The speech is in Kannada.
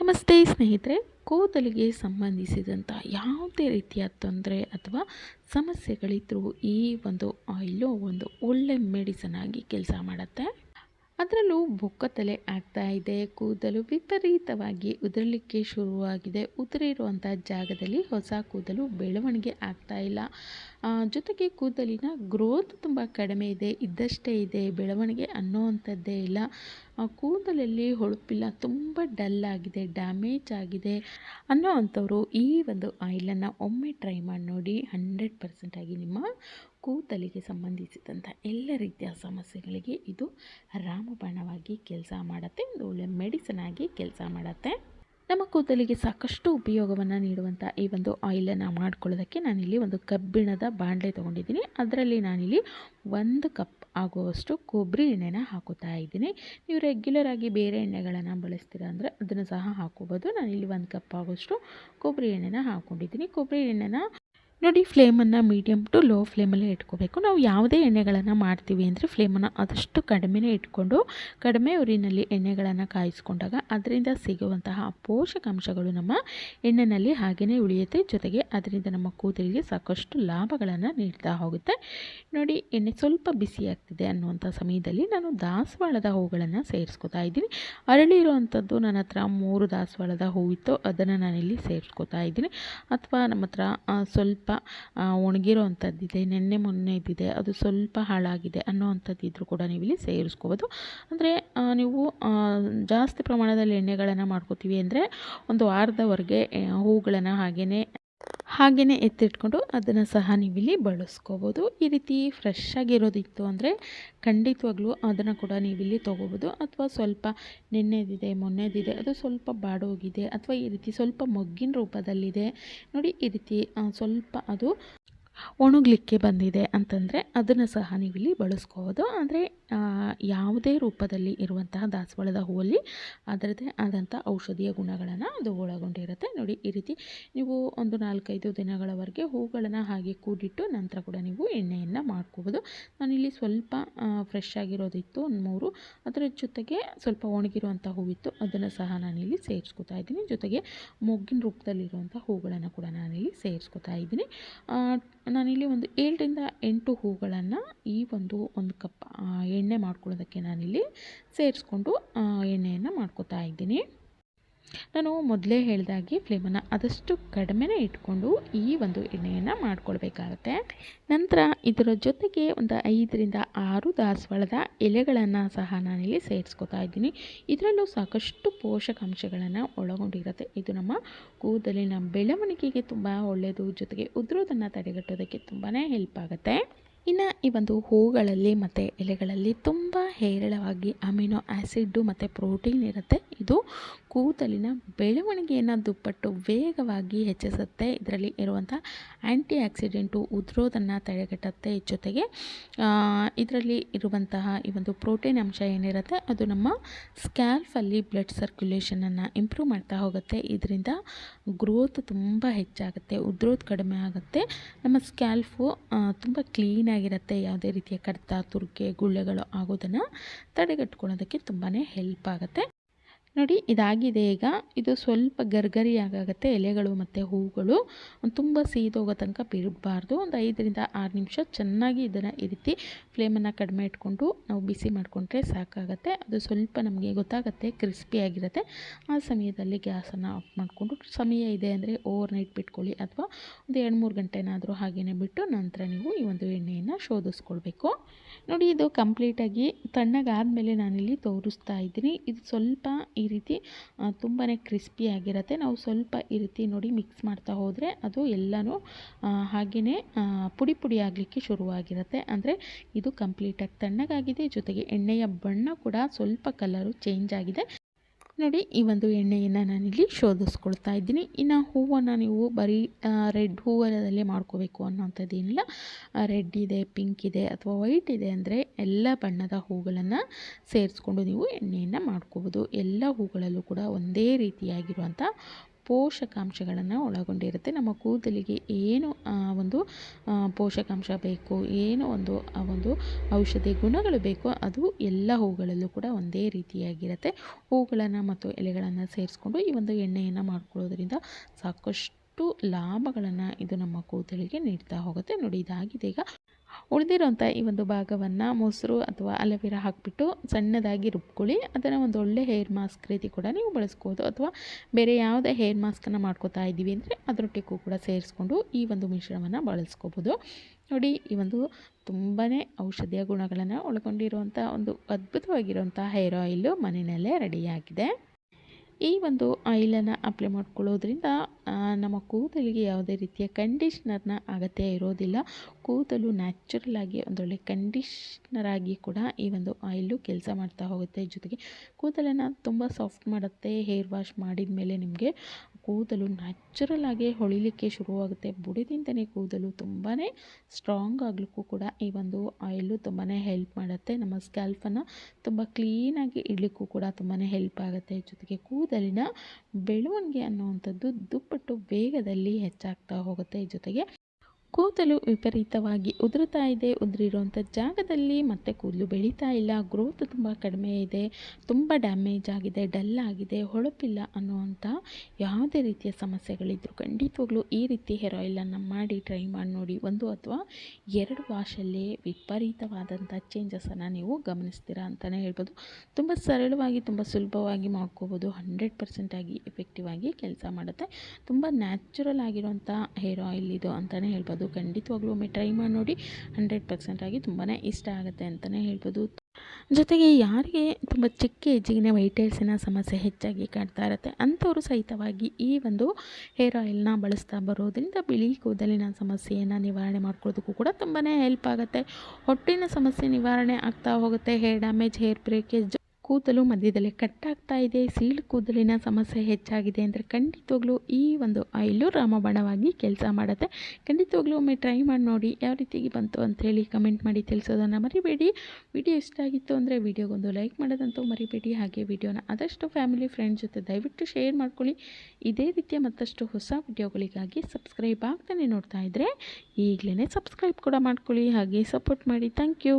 ನಮಸ್ತೆ ಸ್ನೇಹಿತರೆ, ಕೂದಲಿಗೆ ಸಂಬಂಧಿಸಿದಂಥ ಯಾವುದೇ ರೀತಿಯ ತೊಂದರೆ ಅಥವಾ ಸಮಸ್ಯೆಗಳಿದ್ದರೂ ಈ ಒಂದು ಆಯಿಲು ಒಂದು ಒಳ್ಳೆ ಮೆಡಿಸನ್ ಆಗಿ ಕೆಲಸ ಮಾಡುತ್ತೆ. ಅದರಲ್ಲೂ ಬೊಕ್ಕತಲೆ ಆಗ್ತಾ ಇದೆ, ಕೂದಲು ವಿಪರೀತವಾಗಿ ಉದುರಲಿಕ್ಕೆ ಶುರುವಾಗಿದೆ. ಉದುರಿರುವಂಥ ಜಾಗದಲ್ಲಿ ಹೊಸ ಕೂದಲು ಬೆಳವಣಿಗೆ ಆಗ್ತಾ ಇಲ್ಲ. ಜೊತೆಗೆ ಕೂದಲಿನ ಗ್ರೋತ್ ತುಂಬ ಕಡಿಮೆ ಇದೆ, ಇದ್ದಷ್ಟೇ ಇದೆ, ಬೆಳವಣಿಗೆ ಅನ್ನೋವಂಥದ್ದೇ ಇಲ್ಲ. ಕೂದಲಲ್ಲಿ ಹೊಳಪಿಲ್ಲ, ತುಂಬ ಡಲ್ ಆಗಿದೆ ಡ್ಯಾಮೇಜ್ ಆಗಿದೆ ಅನ್ನೋ ಅಂಥವರು ಈ ಒಂದು ಆಯಿಲನ್ನು ಒಮ್ಮೆ ಟ್ರೈ ಮಾಡಿ ನೋಡಿ ಹಂಡ್ರೆಡ್ ಪರ್ಸೆಂಟಾಗಿ ನಿಮ್ಮ ಕೂದಲಿಗೆ ಸಂಬಂಧಿಸಿದಂಥ ಎಲ್ಲ ರೀತಿಯ ಸಮಸ್ಯೆಗಳಿಗೆ ಇದು ರಾಮಬಾಣವಾಗಿ ಕೆಲಸ ಮಾಡುತ್ತೆ, ಒಂದು ಒಳ್ಳೆ ಮೆಡಿಸನ್ ಆಗಿ ಕೆಲಸ ಮಾಡುತ್ತೆ. ನಮ್ಮ ಕೂದಲಿಗೆ ಸಾಕಷ್ಟು ಉಪಯೋಗವನ್ನು ನೀಡುವಂಥ ಈ ಒಂದು ಆಯಿಲನ್ನು ಮಾಡ್ಕೊಳ್ಳೋದಕ್ಕೆ ನಾನಿಲ್ಲಿ ಒಂದು ಕಬ್ಬಿಣದ ಬಾಣಲೆ ತೊಗೊಂಡಿದ್ದೀನಿ. ಅದರಲ್ಲಿ ನಾನಿಲ್ಲಿ ಒಂದು ಕಪ್ ಆಗುವಷ್ಟು ಕೊಬ್ಬರಿ ಎಣ್ಣೆನ ಹಾಕೋತಾ ಇದ್ದೀನಿ. ನೀವು ರೆಗ್ಯುಲರ್ ಆಗಿ ಬೇರೆ ಎಣ್ಣೆಗಳನ್ನು ಬಳಸ್ತೀರಾ ಅಂದರೆ ಅದನ್ನು ಸಹ ಹಾಕೋಬೋದು ನಾನಿಲ್ಲಿ ಒಂದು ಕಪ್ ಆಗುವಷ್ಟು ಕೊಬ್ಬರಿ ಎಣ್ಣೆನ ಹಾಕ್ಕೊಂಡಿದ್ದೀನಿ ಕೊಬ್ಬರಿ ಎಣ್ಣೆನ ನೋಡಿ ಫ್ಲೇಮನ್ನು ಮೀಡಿಯಮ್ ಟು ಲೋ ಫ್ಲೇಮಲ್ಲೇ ಇಟ್ಕೋಬೇಕು. ನಾವು ಯಾವುದೇ ಎಣ್ಣೆಗಳನ್ನು ಮಾಡ್ತೀವಿ ಅಂದರೆ ಫ್ಲೇಮನ್ನು ಆದಷ್ಟು ಕಡಿಮೆನೇ ಇಟ್ಕೊಂಡು ಕಡಿಮೆ ಉರಿನಲ್ಲಿ ಎಣ್ಣೆಗಳನ್ನು ಕಾಯಿಸ್ಕೊಂಡಾಗ ಅದರಿಂದ ಸಿಗುವಂತಹ ಪೋಷಕಾಂಶಗಳು ನಮ್ಮ ಎಣ್ಣೆಯಲ್ಲಿ ಹಾಗೆಯೇ ಉಳಿಯುತ್ತೆ. ಜೊತೆಗೆ ಅದರಿಂದ ನಮ್ಮ ಕೂದಲಿಗೆ ಸಾಕಷ್ಟು ಲಾಭಗಳನ್ನು ನೀಡ್ತಾ ಹೋಗುತ್ತೆ. ನೋಡಿ ಎಣ್ಣೆ ಸ್ವಲ್ಪ ಬಿಸಿ ಆಗ್ತಿದೆ ಅನ್ನುವಂಥ ಸಮಯದಲ್ಲಿ ನಾನು ದಾಸವಾಳದ ಹೂಗಳನ್ನು ಸೇರಿಸ್ಕೊತಾ ಇದ್ದೀನಿ. ಅರಳಿರುವಂಥದ್ದು ನನ್ನ ಹತ್ರ ಮೂರು ದಾಸವಾಳದ ಹೂವಿತ್ತು. ಅದನ್ನು ನಾನಿಲ್ಲಿ ಸೇರಿಸ್ಕೊತಾ ಇದ್ದೀನಿ. ಅಥವಾ ನಮ್ಮ ಆ, ಸ್ವಲ್ಪ ಒಣಗಿರೋ ನೆನ್ನೆ ಮೊನ್ನೆ ಇದ್ದಿದೆ, ಅದು ಸ್ವಲ್ಪ ಹಾಳಾಗಿದೆ ಅನ್ನೋ ಇದ್ರೂ ಕೂಡ ನೀವು ಇಲ್ಲಿ ಸೇರಿಸ್ಕೋಬೋದು. ಅಂದರೆ ನೀವು ಜಾಸ್ತಿ ಪ್ರಮಾಣದಲ್ಲಿ ಎಣ್ಣೆಗಳನ್ನು ಮಾಡ್ಕೋತೀವಿ ಅಂದರೆ ಒಂದು ವಾರದವರೆಗೆ ಹೂಗಳನ್ನು ಹಾಗೆಯೇ ಹಾಗೆಯೇ ಎತ್ತಿಟ್ಕೊಂಡು ಅದನ್ನು ಸಹ ನೀವಿಲ್ಲಿ ಬಳಸ್ಕೋಬೋದು. ಈ ರೀತಿ ಫ್ರೆಶ್ ಆಗಿರೋದಿತ್ತು ಅಂದರೆ ಖಂಡಿತವಾಗ್ಲೂ ಅದನ್ನು ಕೂಡ ನೀವಿಲ್ಲಿ ತೊಗೋಬೋದು. ಅಥವಾ ಸ್ವಲ್ಪ ನೆನ್ನೆದಿದೆ, ಮೊನ್ನೆದಿದೆ, ಅದು ಸ್ವಲ್ಪ ಬಾಡೋಗಿದೆ, ಅಥವಾ ಈ ರೀತಿ ಸ್ವಲ್ಪ ಮೊಗ್ಗಿನ ರೂಪದಲ್ಲಿದೆ. ನೋಡಿ ಈ ರೀತಿ ಸ್ವಲ್ಪ ಅದು ಒಣಗಲಿಕ್ಕೆ ಬಂದಿದೆ ಅಂತಂದರೆ ಅದನ್ನು ಸಹ ನೀವಿಲ್ಲಿ ಬಳಸ್ಕೋಬೋದು. ಅಂದರೆ ಯಾವುದೇ ರೂಪದಲ್ಲಿ ಇರುವಂತಹ ದಾಸವಾಳದ ಹೂವಲ್ಲಿ ಅದರದೇ ಆದಂಥ ಔಷಧೀಯ ಗುಣಗಳನ್ನು ಅದು ಒಳಗೊಂಡಿರುತ್ತೆ. ನೋಡಿ, ಈ ರೀತಿ ನೀವು ಒಂದು ನಾಲ್ಕೈದು ದಿನಗಳವರೆಗೆ ಹೂಗಳನ್ನು ಹಾಗೆ ಕೂಡಿಟ್ಟು ನಂತರ ಕೂಡ ನೀವು ಎಣ್ಣೆಯನ್ನು ಮಾಡ್ಕೋಬೋದು. ನಾನಿಲ್ಲಿ ಸ್ವಲ್ಪ ಫ್ರೆಶ್ ಆಗಿರೋದಿತ್ತು ಒಂದು ಮೂರು. ಅದರ ಜೊತೆಗೆ ಸ್ವಲ್ಪ ಒಣಗಿರುವಂಥ ಹೂವಿತ್ತು, ಅದನ್ನು ಸಹ ನಾನಿಲ್ಲಿ ಸೇರಿಸ್ಕೊತಾ ಇದ್ದೀನಿ. ಜೊತೆಗೆ ಮೊಗ್ಗಿನ ರೂಪದಲ್ಲಿರುವಂಥ ಹೂಗಳನ್ನು ಕೂಡ ನಾನಿಲ್ಲಿ ಸೇರಿಸ್ಕೊತಾ ಇದ್ದೀನಿ. ನಾನಿಲ್ಲಿ ಒಂದು ಏಳರಿಂದ ಎಂಟು ಹೂಗಳನ್ನು ಈ ಒಂದು ಒಂದು ಕಪ್ ಎಣ್ಣೆ ಮಾಡ್ಕೊಳ್ಳೋದಕ್ಕೆ ನಾನಿಲ್ಲಿ ಸೇರಿಸ್ಕೊಂಡು ಎಣ್ಣೆಯನ್ನು ಮಾಡ್ಕೊತಾ ಇದ್ದೀನಿ. ನಾನು ಮೊದಲೇ ಹೇಳಿದಾಗೆ ಫ್ಲೇಮನ್ನು ಆದಷ್ಟು ಕಡಿಮೆನೇ ಇಟ್ಕೊಂಡು ಈ ಒಂದು ಎಣ್ಣೆಯನ್ನು ಮಾಡ್ಕೊಳ್ಬೇಕಾಗತ್ತೆ. ನಂತರ ಇದರ ಜೊತೆಗೆ ಒಂದು ಐದರಿಂದ ಆರು ದಾಸವಾಳದ ಎಲೆಗಳನ್ನು ಸಹ ನಾನಿಲ್ಲಿ ಸೇರಿಸ್ಕೊತಾ ಇದ್ದೀನಿ. ಇದರಲ್ಲೂ ಸಾಕಷ್ಟು ಪೋಷಕಾಂಶಗಳನ್ನು ಒಳಗೊಂಡಿರುತ್ತೆ. ಇದು ನಮ್ಮ ಕೂದಲಿನ ಬೆಳವಣಿಗೆಗೆ ತುಂಬ ಒಳ್ಳೆಯದು, ಜೊತೆಗೆ ಉದುರೋದನ್ನು ತಡೆಗಟ್ಟೋದಕ್ಕೆ ತುಂಬಾ ಹೆಲ್ಪ್ ಆಗುತ್ತೆ. ಇನ್ನು ಈ ಒಂದು ಹೂಗಳಲ್ಲಿ ಮತ್ತು ಎಲೆಗಳಲ್ಲಿ ತುಂಬ ಹೇರಳವಾಗಿ ಅಮಿನೋ ಆ್ಯಸಿಡ್ಡು ಮತ್ತು ಪ್ರೋಟೀನ್ ಇರುತ್ತೆ. ಇದು ಕೂದಲಿನ ಬೆಳವಣಿಗೆಯನ್ನು ದುಪ್ಪಟ್ಟು ವೇಗವಾಗಿ ಹೆಚ್ಚಿಸುತ್ತೆ. ಇದರಲ್ಲಿ ಇರುವಂಥ ಆ್ಯಂಟಿ ಆಕ್ಸಿಡೆಂಟು ಉದ್ರೋದನ್ನು ತಡೆಗಟ್ಟುತ್ತೆ ಜೊತೆಗೆ ಇದರಲ್ಲಿ ಇರುವಂತಹ ಈ ಒಂದು ಪ್ರೋಟೀನ್ ಅಂಶ ಏನಿರುತ್ತೆ, ಅದು ನಮ್ಮ ಸ್ಕ್ಯಾಲ್ಫಲ್ಲಿ ಬ್ಲಡ್ ಸರ್ಕ್ಯುಲೇಷನನ್ನು ಇಂಪ್ರೂವ್ ಮಾಡ್ತಾ ಹೋಗುತ್ತೆ. ಇದರಿಂದ ಗ್ರೋತ್ ತುಂಬ ಹೆಚ್ಚಾಗುತ್ತೆ ಉದ್ರೋದು ಕಡಿಮೆ ಆಗುತ್ತೆ. ನಮ್ಮ ಸ್ಕ್ಯಾಲ್ಫು ತುಂಬ ಕ್ಲೀನಾಗಿರುತ್ತೆ ಯಾವುದೇ ರೀತಿಯ ಕಡಿತ ತುರಿಕೆ ಗುಳ್ಳೆಗಳು ಆಗೋದನ್ನು ತಡೆಗಟ್ಕೊಳ್ಳೋದಕ್ಕೆ ತುಂಬಾ ಹೆಲ್ಪ್ ಆಗುತ್ತೆ. ನೋಡಿ, ಇದಾಗಿದೆ ಈಗ. ಇದು ಸ್ವಲ್ಪ ಗರ್ಗರಿ ಎಲೆಗಳು ಮತ್ತು ಹೂಗಳು. ತುಂಬ ಸೀದೋಗೋ ತನಕ ಬಿಡಬಾರ್ದು. ಒಂದು ಐದರಿಂದ ಆರು ನಿಮಿಷ ಚೆನ್ನಾಗಿ ಇದನ್ನು ಈ ರೀತಿ ಫ್ಲೇಮನ್ನು ಕಡಿಮೆ ಇಟ್ಕೊಂಡು ನಾವು ಬಿಸಿ ಮಾಡಿಕೊಂಡ್ರೆ ಸಾಕಾಗತ್ತೆ. ಅದು ಸ್ವಲ್ಪ ನಮಗೆ ಗೊತ್ತಾಗುತ್ತೆ ಕ್ರಿಸ್ಪಿಯಾಗಿರುತ್ತೆ ಆ ಸಮಯದಲ್ಲಿ ಗ್ಯಾಸನ್ನು ಆಫ್ ಮಾಡಿಕೊಂಡು, ಸಮಯ ಇದೆ ಅಂದರೆ ಓವರ್ ನೈಟ್ ಬಿಟ್ಕೊಳ್ಳಿ ಅಥವಾ ಒಂದು ಎರಡು ಮೂರು ಗಂಟೆನಾದರೂ ಹಾಗೆಯೇ ಬಿಟ್ಟು ನಂತರ ನೀವು ಈ ಒಂದು ಎಣ್ಣೆಯನ್ನು ಶೋಧಿಸ್ಕೊಳ್ಬೇಕು. ನೋಡಿ, ಇದು ಕಂಪ್ಲೀಟಾಗಿ ತಣ್ಣಗಾದಮೇಲೆ ನಾನಿಲ್ಲಿ ತೋರಿಸ್ತಾ ಇದ್ದೀನಿ. ಇದು ಸ್ವಲ್ಪ ಈ ರೀತಿ ತುಂಬಾ ಕ್ರಿಸ್ಪಿ ಆಗಿರುತ್ತೆ. ನಾವು ಸ್ವಲ್ಪ ಈ ರೀತಿ ನೋಡಿ ಮಿಕ್ಸ್ ಮಾಡ್ತಾ ಹೋದರೆ ಅದು ಎಲ್ಲನೂ ಹಾಗೆಯೇ ಪುಡಿ ಪುಡಿ ಆಗಲಿಕ್ಕೆ ಶುರುವಾಗಿರುತ್ತೆ. ಅಂದರೆ ಇದು ಕಂಪ್ಲೀಟಾಗಿ ತಣ್ಣಗಾಗಿದೆ. ಜೊತೆಗೆ ಎಣ್ಣೆಯ ಬಣ್ಣ ಕೂಡ ಸ್ವಲ್ಪ ಕಲರು ಚೇಂಜ್ ಆಗಿದೆ. ನೋಡಿ ಈ ಒಂದು ಎಣ್ಣೆಯನ್ನು ನಾನಿಲ್ಲಿ ಶೋಧಿಸ್ಕೊಳ್ತಾ ಇದ್ದೀನಿ. ಇನ್ನು ಹೂವನ್ನು ನೀವು ಬರೀ ರೆಡ್ ಹೂವಲ್ಲೇ ಮಾಡ್ಕೋಬೇಕು ಅನ್ನೋಂಥದ್ದು ಏನಿಲ್ಲ ರೆಡ್ ಇದೆ, ಪಿಂಕ್ ಇದೆ ಅಥವಾ ವೈಟ್ ಇದೆ ಅಂದರೆ ಎಲ್ಲ ಬಣ್ಣದ ಹೂಗಳನ್ನು ಸೇರಿಸ್ಕೊಂಡು ನೀವು ಎಣ್ಣೆಯನ್ನು ಮಾಡ್ಕೋಬೋದು. ಎಲ್ಲ ಹೂಗಳಲ್ಲೂ ಕೂಡ ಒಂದೇ ರೀತಿಯಾಗಿರುವಂಥ ಪೋಷಕಾಂಶಗಳನ್ನು ಒಳಗೊಂಡಿರುತ್ತೆ. ನಮ್ಮ ಕೂದಲಿಗೆ ಏನು ಒಂದು ಪೋಷಕಾಂಶ ಬೇಕು, ಏನು ಒಂದು, ಆ, ಒಂದು ಔಷಧಿ ಗುಣಗಳು ಬೇಕು, ಅದು ಎಲ್ಲ ಹೂಗಳಲ್ಲೂ ಕೂಡ ಒಂದೇ ರೀತಿಯಾಗಿರುತ್ತೆ. ಹೂಗಳನ್ನು ಮತ್ತು ಎಲೆಗಳನ್ನು ಸೇರಿಸ್ಕೊಂಡು ಈ ಒಂದು ಎಣ್ಣೆಯನ್ನು ಮಾಡ್ಕೊಳ್ಳೋದ್ರಿಂದ ಸಾಕಷ್ಟು ಲಾಭಗಳನ್ನು ಇದು ನಮ್ಮ ಕೂದಲಿಗೆ ನೀಡ್ತಾ ಹೋಗುತ್ತೆ. ನೋಡಿ, ಇದಾಗಿದೆ ಈಗ. ಉಳಿದಿರೋಂಥ ಈ ಒಂದು ಭಾಗವನ್ನು ಮೊಸರು ಅಥವಾ ಅಲೋವೆರಾ ಹಾಕಿಬಿಟ್ಟು ಸಣ್ಣದಾಗಿ ರುಬ್ಕೊಳ್ಳಿ. ಅದನ್ನು ಒಂದು ಒಳ್ಳೆ ಹೇರ್ ಮಾಸ್ಕ್ ರೀತಿ ಕೂಡ ನೀವು ಬಳಸ್ಬೋದು. ಅಥವಾ ಬೇರೆ ಯಾವುದೇ ಹೇರ್ ಮಾಸ್ಕನ್ನು ಮಾಡ್ಕೋತಾ ಇದ್ದೀವಿ ಅಂದರೆ ಅದರೊಟ್ಟಿಗೂ ಕೂಡ ಸೇರಿಸ್ಕೊಂಡು ಈ ಒಂದು ಮಿಶ್ರಣವನ್ನು ಬಳಸ್ಕೋಬೋದು. ನೋಡಿ, ಈ ಒಂದು ತುಂಬಾ ಔಷಧೀಯ ಗುಣಗಳನ್ನು ಒಳಗೊಂಡಿರುವಂಥ ಒಂದು ಅದ್ಭುತವಾಗಿರುವಂಥ ಹೇರ್ ಆಯಿಲು ಮನೆಯಲ್ಲೇ ರೆಡಿಯಾಗಿದೆ. ಈ ಒಂದು ಆಯಿಲನ್ನು ಅಪ್ಲೈ ಮಾಡ್ಕೊಳ್ಳೋದ್ರಿಂದ ನಮ್ಮ ಕೂದಲಿಗೆ ಯಾವುದೇ ರೀತಿಯ ಕಂಡೀಷ್ನರ್ನ ಅಗತ್ಯ ಇರೋದಿಲ್ಲ. ಕೂದಲು ನ್ಯಾಚುರಲ್ ಆಗಿ, ಒಂದೊಳ್ಳೆ ಕಂಡೀಷ್ನರ್ ಆಗಿ ಕೂಡ ಈ ಒಂದು ಆಯಿಲು ಕೆಲಸ ಮಾಡ್ತಾ ಹೋಗುತ್ತೆ. ಜೊತೆಗೆ ಕೂದಲನ್ನು ತುಂಬ ಸಾಫ್ಟ್ ಮಾಡುತ್ತೆ ಹೇರ್ ವಾಶ್ ಮಾಡಿದ ಮೇಲೆ ನಿಮಗೆ. ಕೂದಲು ನ್ಯಾಚುರಲ್ ಆಗಿ ಹೊಳಿಲಿಕ್ಕೆ ಶುರುವಾಗುತ್ತೆ. ಬುಡದಿಂದನೇ ಕೂದಲು ತುಂಬಾ ಸ್ಟ್ರಾಂಗ್ ಆಗಲಿಕ್ಕೂ ಕೂಡ ಈ ಒಂದು ಆಯಿಲು ತುಂಬಾ ಹೆಲ್ಪ್ ಮಾಡುತ್ತೆ. ನಮ್ಮ ಸ್ಕ್ಯಾಲ್ಫನ್ನು ತುಂಬ ಕ್ಲೀನಾಗಿ ಇಡಲಿಕ್ಕೂ ಕೂಡ ತುಂಬಾ ಹೆಲ್ಪ್ ಆಗುತ್ತೆ. ಜೊತೆಗೆ ಕೂದಲಿನ ಬೆಳವಣಿಗೆ ಅನ್ನುವಂಥದ್ದು ದುಪ್ಪಟ್ಟು ವೇಗದಲ್ಲಿ ಹೆಚ್ಚಾಗ್ತಾ ಹೋಗುತ್ತೆ. ಜೊತೆಗೆ ಕೂದಲು ವಿಪರೀತವಾಗಿ ಉದುರುತ್ತಾ ಇದೆ, ಉದುರಿರುವಂಥ ಜಾಗದಲ್ಲಿ ಮತ್ತೆ ಕೂದಲು ಬೆಳೀತಾ ಇಲ್ಲ ಗ್ರೋತ್ ತುಂಬ ಕಡಿಮೆ ಇದೆ, ತುಂಬ ಡ್ಯಾಮೇಜ್ ಆಗಿದೆ ಡಲ್ ಆಗಿದೆ, ಹೊಳಪಿಲ್ಲ ಅನ್ನುವಂಥ ಯಾವುದೇ ರೀತಿಯ ಸಮಸ್ಯೆಗಳಿದ್ದರೂ ಖಂಡಿತವಾಗ್ಲೂ ಈ ರೀತಿ ಹೇರ್ ಆಯಿಲನ್ನು ಮಾಡಿ ಟ್ರೈ ಮಾಡಿ ನೋಡಿ, ಒಂದು ಅಥವಾ ಎರಡು ವಾಶಲ್ಲೇ ವಿಪರೀತವಾದಂಥ ಚೇಂಜಸನ್ನು ನೀವು ಗಮನಿಸ್ತೀರಾ ಅಂತಲೇ ಹೇಳ್ಬೋದು. ತುಂಬ ಸರಳವಾಗಿ, ತುಂಬ ಸುಲಭವಾಗಿ ಮಾಡ್ಕೋಬೋದು ಹಂಡ್ರೆಡ್ ಪರ್ಸೆಂಟಾಗಿ ಎಫೆಕ್ಟಿವ್ ಆಗಿ ಕೆಲಸ ಮಾಡುತ್ತೆ. ತುಂಬ ನ್ಯಾಚುರಲ್ ಆಗಿರುವಂಥ ಹೇರ್ ಆಯಿಲ್ ಇದು ಅಂತಲೇ ಹೇಳ್ಬೋದು. ಖಂಡಿತವಾಗ್ಲೂ ಒಮ್ಮೆ ಟ್ರೈ ಮಾಡಿ ನೋಡಿ ಹಂಡ್ರೆಡ್ ಪರ್ಸೆಂಟಾಗಿ ತುಂಬಾ ಇಷ್ಟ ಆಗುತ್ತೆ ಅಂತಲೇ ಹೇಳ್ಬೋದು. ಜೊತೆಗೆ ಯಾರಿಗೆ ತುಂಬ ಚಿಕ್ಕ ಹೆಜ್ಜಿಗಿನ ವೈಟ್ ಸಮಸ್ಯೆ ಹೆಚ್ಚಾಗಿ ಕಾಡ್ತಾ ಇರುತ್ತೆ, ಅಂಥವರು ಸಹಿತವಾಗಿ ಈ ಒಂದು ಹೇರ್ ಆಯಿಲ್ನ ಬಳಸ್ತಾ ಬರೋದ್ರಿಂದ ಬಿಳಿ ಕೂದಲಿನ ಸಮಸ್ಯೆಯನ್ನು ನಿವಾರಣೆ ಮಾಡ್ಕೊಳ್ಳೋದಕ್ಕೂ ಕೂಡ ತುಂಬಾ ಹೆಲ್ಪ್ ಆಗುತ್ತೆ. ಹೊಟ್ಟಿನ ಸಮಸ್ಯೆ ನಿವಾರಣೆ ಆಗ್ತಾ ಹೋಗುತ್ತೆ ಹೇರ್ ಡ್ಯಾಮೇಜ್ ಹೇರ್ ಬ್ರೇಕೇಜ್ ಕೂದಲು ಮಧ್ಯದಲ್ಲಿ ಕಟ್ಟಾಗ್ತಾ ಇದೆ. ಸೀಳು ಕೂದಲಿನ ಸಮಸ್ಯೆ ಹೆಚ್ಚಾಗಿದೆ ಅಂದರೆ ಖಂಡಿತವಾಗ್ಲೂ ಈ ಒಂದು ಆಯಿಲು ರಾಮಬಾಣವಾಗಿ ಕೆಲಸ ಮಾಡುತ್ತೆ. ಖಂಡಿತವಾಗ್ಲೂ ಒಮ್ಮೆ ಟ್ರೈ ಮಾಡಿ ನೋಡಿ ಯಾವ ರೀತಿಯಾಗಿ ಬಂತು ಅಂಥೇಳಿ ಕಮೆಂಟ್ ಮಾಡಿ ತಿಳಿಸೋದನ್ನು ಮರಿಬೇಡಿ. ವಿಡಿಯೋ ಇಷ್ಟ ಆಗಿತ್ತು ಅಂದರೆ ವಿಡಿಯೋಗೊಂದು ಲೈಕ್ ಮಾಡೋದಂತೂ ಮರಿಬೇಡಿ. ಹಾಗೆ ವಿಡಿಯೋನ ಆದಷ್ಟು ಫ್ಯಾಮಿಲಿ ಫ್ರೆಂಡ್ ಜೊತೆ ದಯವಿಟ್ಟು ಶೇರ್ ಮಾಡ್ಕೊಳ್ಳಿ. ಇದೇ ರೀತಿಯ ಮತ್ತಷ್ಟು ಹೊಸ ವಿಡಿಯೋಗಳಿಗಾಗಿ ಸಬ್ಸ್ಕ್ರೈಬ್ ಆಗ್ತಾನೆ ನೋಡ್ತಾ ಇದ್ದರೆ ಈಗಲೇ ಸಬ್ಸ್ಕ್ರೈಬ್ ಕೂಡ ಮಾಡ್ಕೊಳ್ಳಿ. ಹಾಗೆ ಸಪೋರ್ಟ್ ಮಾಡಿ. Thank you